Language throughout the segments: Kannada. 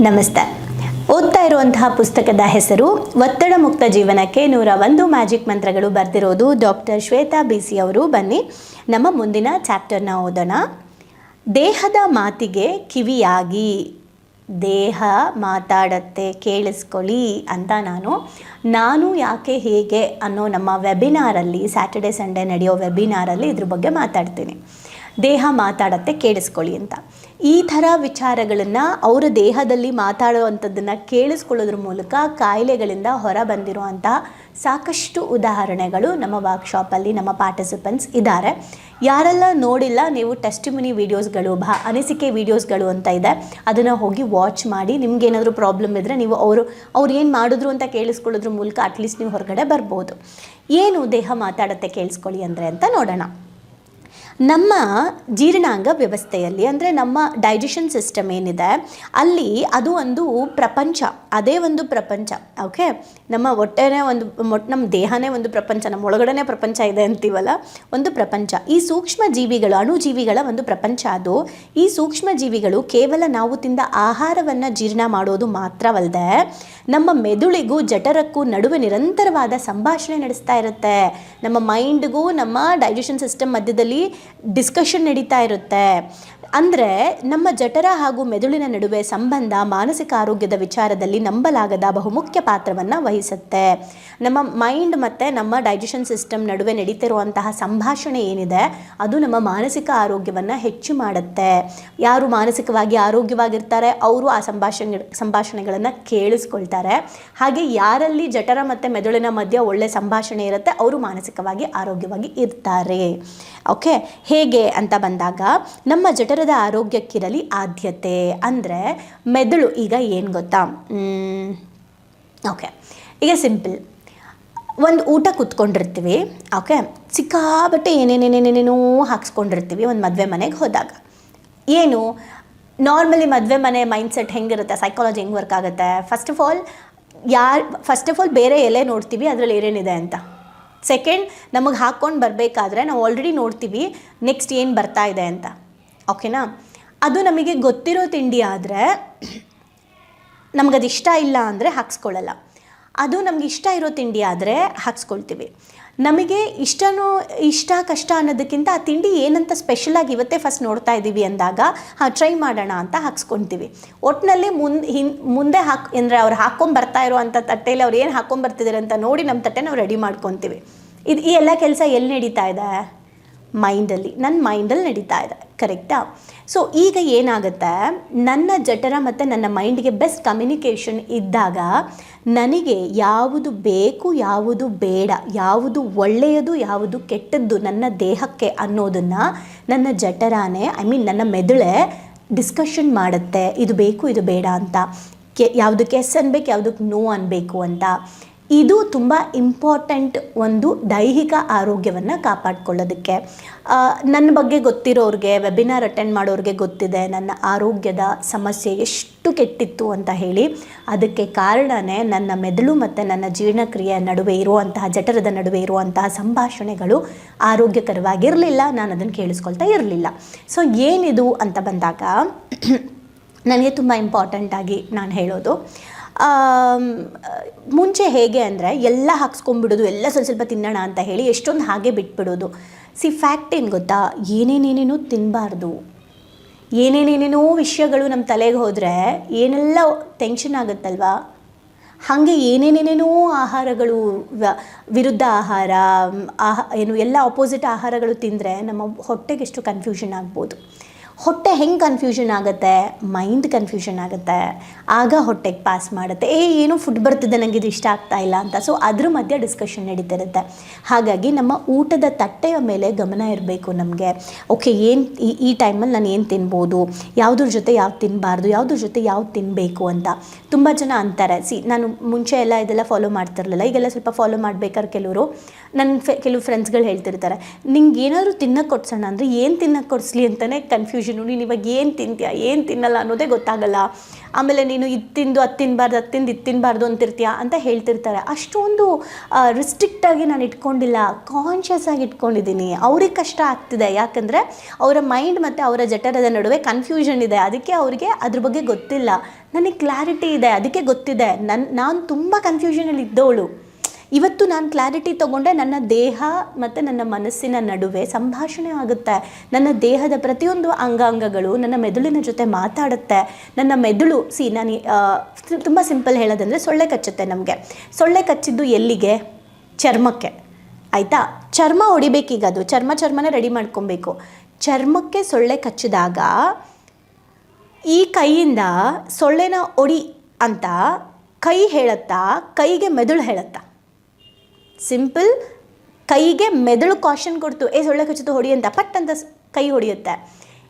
ನಮಸ್ತೆ. ಓದ್ತಾ ಇರುವಂತಹ ಪುಸ್ತಕದ ಹೆಸರು ಒತ್ತಡ ಮುಕ್ತ ಜೀವನಕ್ಕೆ ನೂರ ಒಂದು ಮ್ಯಾಜಿಕ್ ಮಂತ್ರಗಳು ಬರೆದಿರೋದು ಡಾಕ್ಟರ್ ಶ್ವೇತಾ ಬಿ ಸಿ ಅವರು. ಬನ್ನಿ, ನಮ್ಮ ಮುಂದಿನ ಚಾಪ್ಟರ್ನ ಓದೋಣ. ದೇಹದ ಮಾತಿಗೆ ಕಿವಿಯಾಗಿ. ದೇಹ ಮಾತಾಡತ್ತೆ, ಕೇಳಿಸ್ಕೊಳ್ಳಿ ಅಂತ ನಾನು. ನಾನು ಯಾಕೆ ಹೇಗೆ ಅನ್ನೋ ನಮ್ಮ ವೆಬಿನಾರಲ್ಲಿ ಸ್ಯಾಟರ್ಡೆ ಸಂಡೇ ನಡೆಯೋ ವೆಬಿನಾರಲ್ಲಿ ಇದ್ರ ಬಗ್ಗೆ ಮಾತಾಡ್ತೀನಿ. ದೇಹ ಮಾತಾಡತ್ತೆ, ಕೇಳಿಸ್ಕೊಳ್ಳಿ ಅಂತ. ಈ ಥರ ವಿಚಾರಗಳನ್ನು ಅವರ ದೇಹದಲ್ಲಿ ಮಾತಾಡುವಂಥದ್ದನ್ನು ಕೇಳಿಸ್ಕೊಳ್ಳೋದ್ರ ಮೂಲಕ ಕಾಯಿಲೆಗಳಿಂದ ಹೊರ ಬಂದಿರುವಂತಹ ಸಾಕಷ್ಟು ಉದಾಹರಣೆಗಳು ನಮ್ಮ ವರ್ಕ್ಶಾಪಲ್ಲಿ ನಮ್ಮ ಪಾರ್ಟಿಸಿಪೆಂಟ್ಸ್ ಇದ್ದಾರೆ. ಯಾರೆಲ್ಲ ನೋಡಿಲ್ಲ, ನೀವು ಟೆಸ್ಟಿಮನಿ ವೀಡಿಯೋಸ್ಗಳು ಭಾ, ಅನಿಸಿಕೆ ವೀಡಿಯೋಸ್ಗಳು ಅಂತ ಇದೆ, ಅದನ್ನು ಹೋಗಿ ವಾಚ್ ಮಾಡಿ ನಿಮ್ಗೆ ಏನಾದರೂ ಪ್ರಾಬ್ಲಮ್ ಇದ್ದರೆ ನೀವು ಅವರು, ಅವ್ರು ಏನು ಮಾಡಿದ್ರು ಅಂತ ಕೇಳಿಸ್ಕೊಳ್ಳೋದ್ರ ಮೂಲಕ ಅಟ್ಲೀಸ್ಟ್ ನೀವು ಹೊರಗಡೆ ಬರ್ಬೋದು. ಏನು ದೇಹ ಮಾತಾಡತ್ತೆ, ಕೇಳಿಸ್ಕೊಳ್ಳಿ ಅಂದರೆ ಅಂತ ನೋಡೋಣ. ನಮ್ಮ ಜೀರ್ಣಾಂಗ ವ್ಯವಸ್ಥೆಯಲ್ಲಿ, ಅಂದರೆ ನಮ್ಮ ಡೈಜೆಷನ್ ಸಿಸ್ಟಮ್ ಏನಿದೆ, ಅಲ್ಲಿ ಅದು ಒಂದು ಪ್ರಪಂಚ, ಅದೇ ಒಂದು ಪ್ರಪಂಚ ಓಕೆ ನಮ್ಮ ಹೊಟ್ಟೆನೇ ಒಂದು ನಮ್ಮ ದೇಹನೇ ಒಂದು ಪ್ರಪಂಚ, ನಮ್ಮ ಒಳಗಡೆನೇ ಪ್ರಪಂಚ ಇದೆ ಅಂತೀವಲ್ಲ, ಒಂದು ಪ್ರಪಂಚ. ಈ ಸೂಕ್ಷ್ಮ ಜೀವಿಗಳು ಅಣುಜೀವಿಗಳ ಒಂದು ಪ್ರಪಂಚ ಅದು. ಈ ಸೂಕ್ಷ್ಮ ಜೀವಿಗಳು ಕೇವಲ ನಾವು ತಿಂದ ಆಹಾರವನ್ನು ಜೀರ್ಣ ಮಾಡೋದು ಮಾತ್ರವಲ್ಲದೆ ನಮ್ಮ ಮೆದುಳಿಗೂ, ಜಠರಕ್ಕೂ ನಡುವೆ ನಿರಂತರವಾದ ಸಂಭಾಷಣೆ ನಡೆಸ್ತಾ ಇರುತ್ತೆ. ನಮ್ಮ ಮೈಂಡ್ಗೂ ನಮ್ಮ ಡೈಜೆಷನ್ ಸಿಸ್ಟಮ್ ಮಧ್ಯದಲ್ಲಿ ಡಿಸ್ಕಷನ್ ನಡೀತಾ ಇರುತ್ತೆ. ಅಂದರೆ ನಮ್ಮ ಜಠರ ಹಾಗೂ ಮೆದುಳಿನ ನಡುವೆ ಸಂಬಂಧ ಮಾನಸಿಕ ಆರೋಗ್ಯದ ವಿಚಾರದಲ್ಲಿ ನಂಬಲಾಗದ ಬಹುಮುಖ್ಯ ಪಾತ್ರವನ್ನು ವಹಿಸುತ್ತೆ. ನಮ್ಮ ಮೈಂಡ್ ಮತ್ತು ನಮ್ಮ ಡೈಜೆಷನ್ ಸಿಸ್ಟಮ್ ನಡುವೆ ನಡೀತಿರುವಂತಹ ಸಂಭಾಷಣೆ ಏನಿದೆ, ಅದು ನಮ್ಮ ಮಾನಸಿಕ ಆರೋಗ್ಯವನ್ನು ಹೆಚ್ಚು ಮಾಡುತ್ತೆ. ಯಾರು ಮಾನಸಿಕವಾಗಿ ಆರೋಗ್ಯವಾಗಿರ್ತಾರೆ, ಅವರು ಆ ಸಂಭಾಷಣೆ, ಸಂಭಾಷಣೆಗಳನ್ನು ಕೇಳಿಸ್ಕೊಳ್ತಾರೆ. ಹಾಗೆ ಯಾರಲ್ಲಿ ಜಠರ ಮತ್ತು ಮೆದುಳಿನ ಮಧ್ಯೆ ಒಳ್ಳೆ ಸಂಭಾಷಣೆ ಇರುತ್ತೆ, ಅವರು ಮಾನಸಿಕವಾಗಿ ಆರೋಗ್ಯವಾಗಿ ಇರ್ತಾರೆ. ಓಕೆ ಹೇಗೆ ಅಂತ ಬಂದಾಗ ನಮ್ಮ ಜಠರದ ಆರೋಗ್ಯಕ್ಕಿರಲಿ ಆದ್ಯತೆ ಅಂದರೆ ಮೆದುಳು ಈಗ ಏನು ಗೊತ್ತಾ? ಓಕೆ. ಈಗ ಸಿಂಪಲ್. ಒಂದು ಊಟ ಕುತ್ಕೊಂಡಿರ್ತೀವಿ, ಓಕೆ? ಸಿಕ್ಕಾಬಟ್ಟೆ ಏನೇನೇನೇನೇನೇನೋ ಹಾಕ್ಸ್ಕೊಂಡಿರ್ತೀವಿ ಒಂದು ಮದುವೆ ಮನೆಗೆ ಹೋದಾಗ. ಏನು? ನಾರ್ಮಲಿ ಮದುವೆ ಮನೆ ಮೈಂಡ್ಸೆಟ್ ಹೆಂಗಿರುತ್ತೆ? ಸೈಕಾಲಜಿ ಹೆಂಗೆ ವರ್ಕ್ ಆಗುತ್ತೆ? ಫಸ್ಟ್ ಆಫ್ ಆಲ್ ಯಾರು ಫಸ್ಟ್ ಆಫ್ ಆಲ್ ಬೇರೆ ಎಲೆ ನೋಡ್ತೀವಿ, ಅದರಲ್ಲಿ ಏನೇನಿದೆ ಅಂತ. ಸೆಕೆಂಡ್ ನಮಗೆ ಹಾಕ್ಕೊಂಡು ಬರಬೇಕಾದ್ರೆ ನಾವು ಆಲ್ರೆಡಿ ನೋಡ್ತೀವಿ ನೆಕ್ಸ್ಟ್ ಏನು ಬರ್ತಾ ಇದೆ ಅಂತ. ಓಕೆನಾ ಅದು ನಮಗೆ ಗೊತ್ತಿರೋ ತಿಂಡಿ ಆದರೆ ನಮಗದು ಇಷ್ಟ ಇಲ್ಲ ಅಂದರೆ ಹಾಕ್ಸ್ಕೊಳ್ಳಲ್ಲ. ಅದು ನಮ್ಗೆ ಇಷ್ಟ ಇರೋ ತಿಂಡಿ ಆದರೆ ಹಾಕ್ಸ್ಕೊಳ್ತೀವಿ. ನಮಗೆ ಇಷ್ಟನೋ ಇಷ್ಟ ಕಷ್ಟ ಅನ್ನೋದಕ್ಕಿಂತ ಆ ತಿಂಡಿ ಏನಂತ ಸ್ಪೆಷಲಾಗಿ ಇವತ್ತೇ ಫಸ್ಟ್ ನೋಡ್ತಾ ಇದ್ದೀವಿ ಅಂದಾಗ, ಹಾಂ ಟ್ರೈ ಮಾಡೋಣ ಅಂತ ಹಾಕ್ಸ್ಕೊತೀವಿ ಒಟ್ಟಿನಲ್ಲಿ ಮುಂದೆ ಹಿನ್ ಮುಂದೆ ಹಾಕ್, ಅಂದರೆ ಅವ್ರು ಹಾಕ್ಕೊಂಬರ್ತಾ ಇರುವಂಥ ತಟ್ಟೆಯಲ್ಲಿ ಅವ್ರು ಏನು ಹಾಕ್ಕೊಂಬರ್ತಿದ್ದಾರೆ ಅಂತ ನೋಡಿ ನಮ್ಮ ತಟ್ಟೆ ನಾವು ರೆಡಿ ಮಾಡ್ಕೊತೀವಿ ಇದು ಈ ಎಲ್ಲ ಕೆಲಸ ಎಲ್ಲಿ ನಡೀತಾ ಇದೆ? ಮೈಂಡಲ್ಲಿ ನನ್ನ ಮೈಂಡಲ್ಲಿ ನಡೀತಾ ಇದೆ. ಕರೆಕ್ಟಾ ಸೊ ಈಗ ಏನಾಗುತ್ತೆ? ನನ್ನ ಜಠರ ಮತ್ತು ನನ್ನ ಮೈಂಡ್ಗೆ ಬೆಸ್ಟ್ ಕಮ್ಯುನಿಕೇಷನ್ ಇದ್ದಾಗ ನನಗೆ ಯಾವುದು ಬೇಕು, ಯಾವುದು ಬೇಡ, ಯಾವುದು ಒಳ್ಳೆಯದು, ಯಾವುದು ಕೆಟ್ಟದ್ದು ನನ್ನ ದೇಹಕ್ಕೆ ಅನ್ನೋದನ್ನು ನನ್ನ ಜಠರಾನೇ ಐ ಮೀನ್ ನನ್ನ ಮೆದುಳೆ ಡಿಸ್ಕಷನ್ ಮಾಡುತ್ತೆ. ಇದು ಬೇಕು, ಇದು ಬೇಡ ಅಂತ. ಕೆ ಯಾವುದಕ್ಕೆ ಎಸ್ ಅನ್ಬೇಕು ಯಾವುದಕ್ಕೆ ನೋ ಅನ್ಬೇಕು ಅಂತ. ಇದು ತುಂಬ ಇಂಪಾರ್ಟೆಂಟ್ ಒಂದು ದೈಹಿಕ ಆರೋಗ್ಯವನ್ನು ಕಾಪಾಡ್ಕೊಳ್ಳೋದಕ್ಕೆ. ನನ್ನ ಬಗ್ಗೆ ಗೊತ್ತಿರೋರಿಗೆ ವೆಬಿನಾರ್ ಅಟೆಂಡ್ ಮಾಡೋರಿಗೆ ಗೊತ್ತಿದೆ, ನನ್ನ ಆರೋಗ್ಯದ ಸಮಸ್ಯೆ ಎಷ್ಟು ಕೆಟ್ಟಿತ್ತು ಅಂತ ಹೇಳಿ. ಅದಕ್ಕೆ ಕಾರಣನೇ ನನ್ನ ಮೆದುಳು ಮತ್ತು ನನ್ನ ಜೀರ್ಣಕ್ರಿಯೆ ನಡುವೆ ಇರುವಂತಹ, ಜಠರದ ನಡುವೆ ಇರುವಂತಹ ಸಂಭಾಷಣೆಗಳು ಆರೋಗ್ಯಕರವಾಗಿರಲಿಲ್ಲ. ನಾನು ಅದನ್ನು ಕೇಳಿಸ್ಕೊಳ್ತಾ ಇರಲಿಲ್ಲ. ಸೊ ಏನಿದು ಅಂತ ಬಂದಾಗ, ನನಗೆ ತುಂಬ ಇಂಪಾರ್ಟೆಂಟಾಗಿ ನಾನು ಹೇಳೋದು. ಮುಂಚೆ ಹೇಗೆ ಅಂದರೆ ಎಲ್ಲ ಹಾಕ್ಸ್ಕೊಂಡ್ಬಿಡೋದು, ಎಲ್ಲ ಸ್ವಲ್ಪ ಸ್ವಲ್ಪ ತಿನ್ನೋಣ ಅಂತ ಹೇಳಿ ಎಷ್ಟೊಂದು ಹಾಗೆ ಬಿಟ್ಬಿಡೋದು. ಸಿ ಫ್ಯಾಕ್ಟ್ ಏನು ಗೊತ್ತಾ? ಏನೇನೇನೇನೂ ತಿನ್ನಬಾರ್ದು ಏನೇನೇನೇನೋ ವಿಷಯಗಳು ನಮ್ಮ ತಲೆಗೆ ಹೋದರೆ ಏನೆಲ್ಲ ಟೆನ್ಷನ್ ಆಗುತ್ತಲ್ವಾ? ಹಾಗೆ ಏನೇನೇನೇನೋ ಆಹಾರಗಳು ವಿರುದ್ಧ ಆಹಾರ, ಆಹ, ಏನು ಎಲ್ಲ ಆಪೋಸಿಟ್ ಆಹಾರಗಳು ತಿಂದರೆ ನಮ್ಮ ಹೊಟ್ಟೆಗೆ ಎಷ್ಟು ಕನ್ಫ್ಯೂಷನ್ ಆಗ್ಬೋದು. ಹೊಟ್ಟೆ ಹೆಂಗೆ ಕನ್ಫ್ಯೂಷನ್ ಆಗುತ್ತೆ? ಮೈಂಡ್ ಕನ್ಫ್ಯೂಷನ್ ಆಗುತ್ತೆ. ಆಗ ಹೊಟ್ಟೆಗೆ ಪಾಸ್ ಮಾಡುತ್ತೆ. ಏ, ಏನೋ ಫುಡ್ ಬರ್ತಿದೆ ನನಗೆ ಇದು ಇಷ್ಟ ಆಗ್ತಾ ಇಲ್ಲ ಅಂತ. ಸೊ ಅದ್ರ ಮಧ್ಯೆ ಡಿಸ್ಕಷನ್ ನಡೀತಿರುತ್ತೆ. ಹಾಗಾಗಿ ನಮ್ಮ ಊಟದ ತಟ್ಟೆಯ ಮೇಲೆ ಗಮನ ಇರಬೇಕು ನಮಗೆ. ಓಕೆ ಏನು, ಈ ಟೈಮಲ್ಲಿ ನಾನು ಏನು ತಿನ್ಬೋದು? ಯಾವುದ್ರ ಜೊತೆ ಯಾವ್ದು ತಿನ್ನಬಾರ್ದು ಯಾವುದ್ರ ಜೊತೆ ಯಾವ್ದು ತಿನ್ನಬೇಕು ಅಂತ. ತುಂಬ ಜನ ಅಂತಾರೆ. ಸಿ, ನಾನು ಮುಂಚೆ ಎಲ್ಲ ಇದೆಲ್ಲ ಫಾಲೋ ಮಾಡ್ತಿರ್ಲಿಲ್ಲ. ಈಗೆಲ್ಲ ಸ್ವಲ್ಪ ಫಾಲೋ ಮಾಡ್ಬೇಕಾದ್ರೆ ಕೆಲವರು ನನ್ನ ಫೆ ಕೆಲವು ಫ್ರೆಂಡ್ಸ್ಗಳು ಹೇಳ್ತಿರ್ತಾರೆ. ನಿಂಗೆ ಏನಾದರೂ ತಿನ್ನಕ್ಕೆ ಕೊಡ್ಸೋಣ ಅಂದರೆ ಏನು ತಿನ್ನಕ್ಕೆ ಕೊಡಿಸ್ಲಿ ಅಂತಲೇ ಕನ್ಫ್ಯೂಷನು ನೀನು ಇವಾಗ ಏನು ತಿಂತೀಯ, ಏನು ತಿನ್ನಲ್ಲ ಅನ್ನೋದೇ ಗೊತ್ತಾಗಲ್ಲ. ಆಮೇಲೆ ನೀನು ಇದು ತಿಂದು, ಅದು ತಿನ್ನಬಾರ್ದು ಅದು ತಿಂದು ಇದು ತಿನ್ನಬಾರ್ದು ಅಂತಿರ್ತೀಯ ಅಂತ ಹೇಳ್ತಿರ್ತಾರೆ. ಅಷ್ಟೊಂದು ರಿಸ್ಟ್ರಿಕ್ಟಾಗಿ ನಾನು ಇಟ್ಕೊಂಡಿಲ್ಲ ಕಾನ್ಷಿಯಸ್ ಆಗಿ ಇಟ್ಕೊಂಡಿದ್ದೀನಿ. ಅವ್ರಿಗೆ ಕಷ್ಟ ಆಗ್ತಿದೆ. ಯಾಕಂದರೆ ಅವರ ಮೈಂಡ್ ಮತ್ತು ಅವರ ಜಠರದ ನಡುವೆ ಕನ್ಫ್ಯೂಷನ್ ಇದೆ. ಅದಕ್ಕೆ ಅವರಿಗೆ ಅದ್ರ ಬಗ್ಗೆ ಗೊತ್ತಿಲ್ಲ. ನನಗೆ ಕ್ಲಾರಿಟಿ ಇದೆ. ಅದಕ್ಕೆ ಗೊತ್ತಿದೆ. ನನ್ನ ನಾನು ತುಂಬ ಕನ್ಫ್ಯೂಷನಲ್ಲಿ ಇದ್ದವಳು. ಇವತ್ತು ನಾನು ಕ್ಲಾರಿಟಿ ತಗೊಂಡೆ ನನ್ನ ದೇಹ ಮತ್ತು ನನ್ನ ಮನಸ್ಸಿನ ನಡುವೆ ಸಂಭಾಷಣೆ ಆಗುತ್ತೆ. ನನ್ನ ದೇಹದ ಪ್ರತಿಯೊಂದು ಅಂಗಾಂಗಗಳು ನನ್ನ ಮೆದುಳಿನ ಜೊತೆ ಮಾತಾಡುತ್ತೆ. ನನ್ನ ಮೆದುಳು ಸಿ ನಾನು ತುಂಬ ಸಿಂಪಲ್ ಹೇಳೋದಂದರೆ ಸೊಳ್ಳೆ ಕಚ್ಚುತ್ತೆ ನಮಗೆ. ಸೊಳ್ಳೆ ಕಚ್ಚಿದ್ದು ಎಲ್ಲಿಗೆ? ಚರ್ಮಕ್ಕೆ. ಆಯಿತಾ? ಚರ್ಮ ಹೊಡಿಬೇಕೀಗ ಅದು. ಚರ್ಮ ಚರ್ಮನ ರೆಡಿ ಮಾಡ್ಕೊಬೇಕು. ಚರ್ಮಕ್ಕೆ ಸೊಳ್ಳೆ ಕಚ್ಚಿದಾಗ ಈ ಕೈಯಿಂದ ಸೊಳ್ಳೆನ ಒಡಿ ಅಂತ ಕೈ ಹೇಳುತ್ತಾ, ಕೈಗೆ ಮೆದುಳು ಹೇಳುತ್ತಾ? ಸಿಂಪಲ್, ಕೈಗೆ ಮೆದುಳು ಕಾಷನ್ ಕೊಡ್ತು, ಏ ಸೊಳ್ಳೆ ಕಚ್ಚಿತು ಹೊಡಿ ಅಂತ, ಪಟ್ ಅಂತ ಕೈ ಹೊಡಿಯುತ್ತೆ.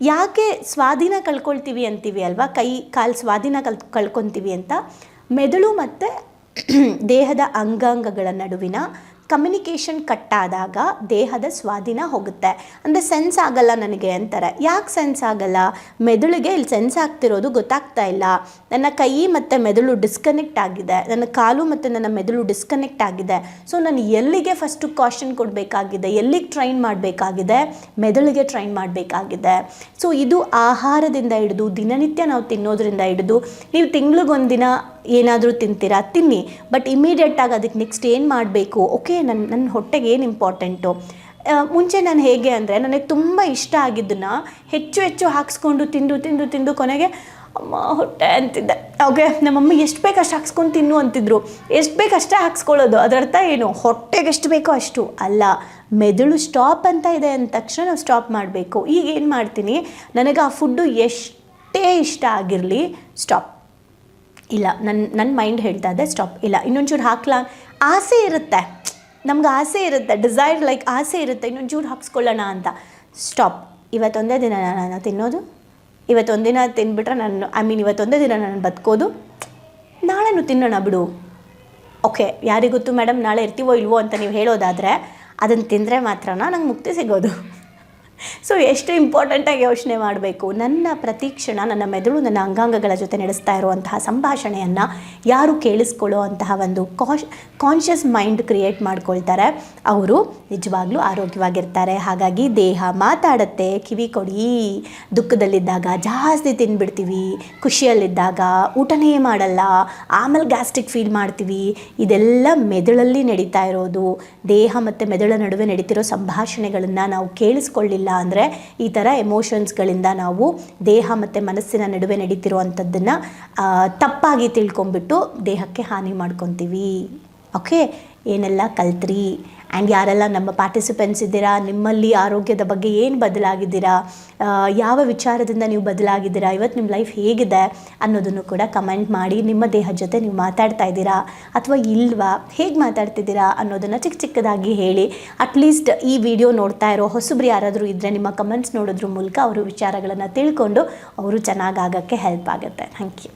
ಯಾಕೆ ಸ್ವಾಧೀನ ಕಳ್ಕೊಳ್ತೀವಿ ಅಂತೀವಿ ಅಲ್ವಾ? ಕೈ, ಕಾಲು ಸ್ವಾಧೀನ ಕಲ್ ಕಳ್ಕೊತೀವಿ ಅಂತ. ಮೆದುಳು ಮತ್ತು ದೇಹದ ಅಂಗಾಂಗಗಳ ನಡುವಿನ ಕಮ್ಯುನಿಕೇಷನ್ ಕಟ್ಟಾದಾಗ ದೇಹದ ಸ್ವಾಧೀನ ಹೋಗುತ್ತೆ. ಅಂದರೆ ಸೆನ್ಸ್ ಆಗಲ್ಲ ನನಗೆ ಅಂತಾರೆ. ಯಾಕೆ ಸೆನ್ಸ್ ಆಗಲ್ಲ? ಮೆದುಳಿಗೆ ಇಲ್ಲಿ ಸೆನ್ಸ್ ಆಗ್ತಿರೋದು ಗೊತ್ತಾಗ್ತಾ ಇಲ್ಲ. ನನ್ನ ಕೈ ಮತ್ತು ಮೆದುಳು ಡಿಸ್ಕನೆಕ್ಟ್ ಆಗಿದೆ. ನನ್ನ ಕಾಲು ಮತ್ತು ನನ್ನ ಮೆದುಳು ಡಿಸ್ಕನೆಕ್ಟ್ ಆಗಿದೆ. ಸೊ ನಾನು ಎಲ್ಲಿಗೆ ಫಸ್ಟು ಕಾಷನ್ ಕೊಡಬೇಕಾಗಿದೆ? ಎಲ್ಲಿಗೆ ಟ್ರೈನ್ ಮಾಡಬೇಕಾಗಿದೆ? ಮೆದುಳಿಗೆ ಟ್ರೈನ್ ಮಾಡಬೇಕಾಗಿದೆ. ಸೊ ಇದು ಆಹಾರದಿಂದ ಹಿಡಿದು ದಿನನಿತ್ಯ ನಾವು ತಿನ್ನೋದ್ರಿಂದ ಹಿಡಿದು, ನೀವು ತಿಂಗ್ಳಿಗೊಂದಿನ ಏನಾದರೂ ತಿಂತೀರಾ? ತಿನ್ನಿ. ಬಟ್ ಇಮಿಡಿಯೇಟಾಗಿ ಅದಕ್ಕೆ ನೆಕ್ಸ್ಟ್ ಏನು ಮಾಡಬೇಕು? ಓಕೆ ನನ್ನ ನನ್ನ ಹೊಟ್ಟೆಗೆ ಏನು ಇಂಪಾರ್ಟೆಂಟು ಮುಂಚೆ ನಾನು ಹೇಗೆ ಅಂದರೆ ನನಗೆ ತುಂಬ ಇಷ್ಟ ಆಗಿದ್ದನ್ನು ಹೆಚ್ಚು ಹೆಚ್ಚು ಹಾಕ್ಸ್ಕೊಂಡು ತಿಂದು ತಿಂದು ತಿಂದು ಕೊನೆಗೆ ಅಮ್ಮ, ಹೊಟ್ಟೆ ಅಂತಿದ್ದೆ ಓಕೆ ನಮ್ಮಮ್ಮ ಎಷ್ಟು ಬೇಕು ಅಷ್ಟು ಹಾಕ್ಸ್ಕೊಂಡು ತಿನ್ನು ಅಂತಿದ್ರು. ಎಷ್ಟು ಬೇಕು ಅಷ್ಟೇ ಹಾಕ್ಸ್ಕೊಳ್ಳೋದು. ಅದರರ್ಥ ಏನು? ಹೊಟ್ಟೆಗೆ ಎಷ್ಟು ಬೇಕೋ ಅಷ್ಟು. ಅಲ್ಲ, ಮೆದುಳು ಸ್ಟಾಪ್ ಅಂತ ಇದೆ ಅಂದ ತಕ್ಷಣ ನಾವು ಸ್ಟಾಪ್ ಮಾಡಬೇಕು. ಈಗ ಏನು ಮಾಡ್ತೀನಿ? ನನಗೆ ಆ ಫುಡ್ಡು ಎಷ್ಟೇ ಇಷ್ಟ ಆಗಿರಲಿ ಸ್ಟಾಪ್ ಇಲ್ಲ ನನ್ನ ನನ್ನ ಮೈಂಡ್ ಹೇಳ್ತಾ ಇದೆ ಸ್ಟಾಪ್ ಇಲ್ಲ, ಇನ್ನೊಂಚೂರು ಹಾಕ್ಲಾ. ಆಸೆ ಇರುತ್ತೆ. ನಮ್ಗೆ ಆಸೆ ಇರುತ್ತೆ ಡಿಸೈರ್ ಲೈಕ್ ಆಸೆ ಇರುತ್ತೆ, ಇನ್ನೊಂಚೂರು ಹಾಕ್ಸ್ಕೊಳ್ಳೋಣ ಅಂತ. ಸ್ಟಾಪ್ ಇವತ್ತೊಂದೇ ದಿನ ನಾನು ತಿನ್ನೋದು. ಇವತ್ತೊಂದಿನ ತಿನ್ಬಿಟ್ರೆ ನಾನು ಐ ಮೀನ್ ಇವತ್ತೊಂದೇ ದಿನ ನಾನು ಬದುಕೋದು. ನಾಳೆನೂ ತಿನ್ನೋಣ ಬಿಡು. ಓಕೆ ಯಾರಿಗೊತ್ತು ಮೇಡಮ್ ನಾಳೆ ಇರ್ತೀವೋ ಇಲ್ವೋ ಅಂತ ನೀವು ಹೇಳೋದಾದರೆ ಅದನ್ನು ತಿಂದರೆ ಮಾತ್ರ ನಂಗೆ ಮುಕ್ತಿ ಸಿಗೋದು. ಸೊ ಎಷ್ಟು ಇಂಪಾರ್ಟೆಂಟಾಗಿ ಯೋಚನೆ ಮಾಡಬೇಕು? ನನ್ನ ಪ್ರತೀಕ್ಷಣ, ನನ್ನ ಮೆದುಳು, ನನ್ನ ಅಂಗಾಂಗಗಳ ಜೊತೆ ನಡೆಸ್ತಾ ಇರುವಂತಹ ಸಂಭಾಷಣೆಯನ್ನು ಯಾರು ಕೇಳಿಸ್ಕೊಳ್ಳೋ ಅಂತಹ ಒಂದು ಕಾಶ್ ಕಾನ್ಷಿಯಸ್ ಮೈಂಡ್ ಕ್ರಿಯೇಟ್ ಮಾಡ್ಕೊಳ್ತಾರೆ. ಅವರು ನಿಜವಾಗ್ಲೂ ಆರೋಗ್ಯವಾಗಿರ್ತಾರೆ. ಹಾಗಾಗಿ ದೇಹ ಮಾತಾಡುತ್ತೆ, ಕಿವಿ ಕೊಡಿ. ದುಃಖದಲ್ಲಿದ್ದಾಗ ಜಾಸ್ತಿ ತಿನ್ಬಿಡ್ತೀವಿ. ಖುಷಿಯಲ್ಲಿದ್ದಾಗ ಊಟನೇ ಮಾಡಲ್ಲ. ಆಮೇಲೆ ಗ್ಯಾಸ್ಟ್ರಿಕ್ ಫೀಲ್ ಮಾಡ್ತೀವಿ. ಇದೆಲ್ಲ ಮೆದುಳಲ್ಲಿ ನಡೀತಾ ಇರೋದು. ದೇಹ ಮತ್ತು ಮೆದುಳ ನಡುವೆ ನಡೀತಿರೋ ಸಂಭಾಷಣೆಗಳನ್ನು ನಾವು ಕೇಳಿಸ್ಕೊಳ್ಳಿಲ್ಲ ಅಂದರೆ ಈ ಥರ ಎಮೋಷನ್ಸ್ಗಳಿಂದ ನಾವು ದೇಹ ಮತ್ತು ಮನಸ್ಸಿನ ನಡುವೆ ನಡೀತಿರುವಂಥದ್ದನ್ನು ತಪ್ಪಾಗಿ ತಿಳ್ಕೊಂಬಿಟ್ಟು ದೇಹಕ್ಕೆ ಹಾನಿ ಮಾಡ್ಕೊತೀವಿ. ಓಕೆ ಏನೆಲ್ಲ ಕಲ್ತ್ರಿ. ಆ್ಯಂಡ್ ಯಾರೆಲ್ಲ ನಮ್ಮ ಪಾರ್ಟಿಸಿಪೆಂಟ್ಸ್ ಇದ್ದೀರಾ, ನಿಮ್ಮಲ್ಲಿ ಆರೋಗ್ಯದ ಬಗ್ಗೆ ಏನು ಬದಲಾಗಿದ್ದೀರಾ ಯಾವ ವಿಚಾರದಿಂದ ನೀವು ಬದಲಾಗಿದ್ದೀರಾ, ಇವತ್ತು ನಿಮ್ಮ ಲೈಫ್ ಹೇಗಿದೆ ಅನ್ನೋದನ್ನು ಕೂಡ ಕಮೆಂಟ್ ಮಾಡಿ, ನಿಮ್ಮ ದೇಹ ಜೊತೆ ನೀವು ಮಾತಾಡ್ತಾ ಇದ್ದೀರಾ ಅಥವಾ ಇಲ್ವಾ, ಹೇಗೆ ಮಾತಾಡ್ತಿದ್ದೀರಾ ಅನ್ನೋದನ್ನು ಚಿಕ್ಕ ಚಿಕ್ಕದಾಗಿ ಹೇಳಿ ಅಟ್ಲೀಸ್ಟ್ ಈ ವಿಡಿಯೋ ನೋಡ್ತಾ ಇರೋ ಹೊಸಬ್ರು ಯಾರಾದರೂ ಇದ್ದರೆ ನಿಮ್ಮ ಕಮೆಂಟ್ಸ್ ನೋಡೋದ್ರ ಮೂಲಕ ಅವರು ವಿಚಾರಗಳನ್ನು ತಿಳ್ಕೊಂಡು ಅವರು ಚೆನ್ನಾಗಾಗಕ್ಕೆ ಹೆಲ್ಪ್ ಆಗುತ್ತೆ. Thank you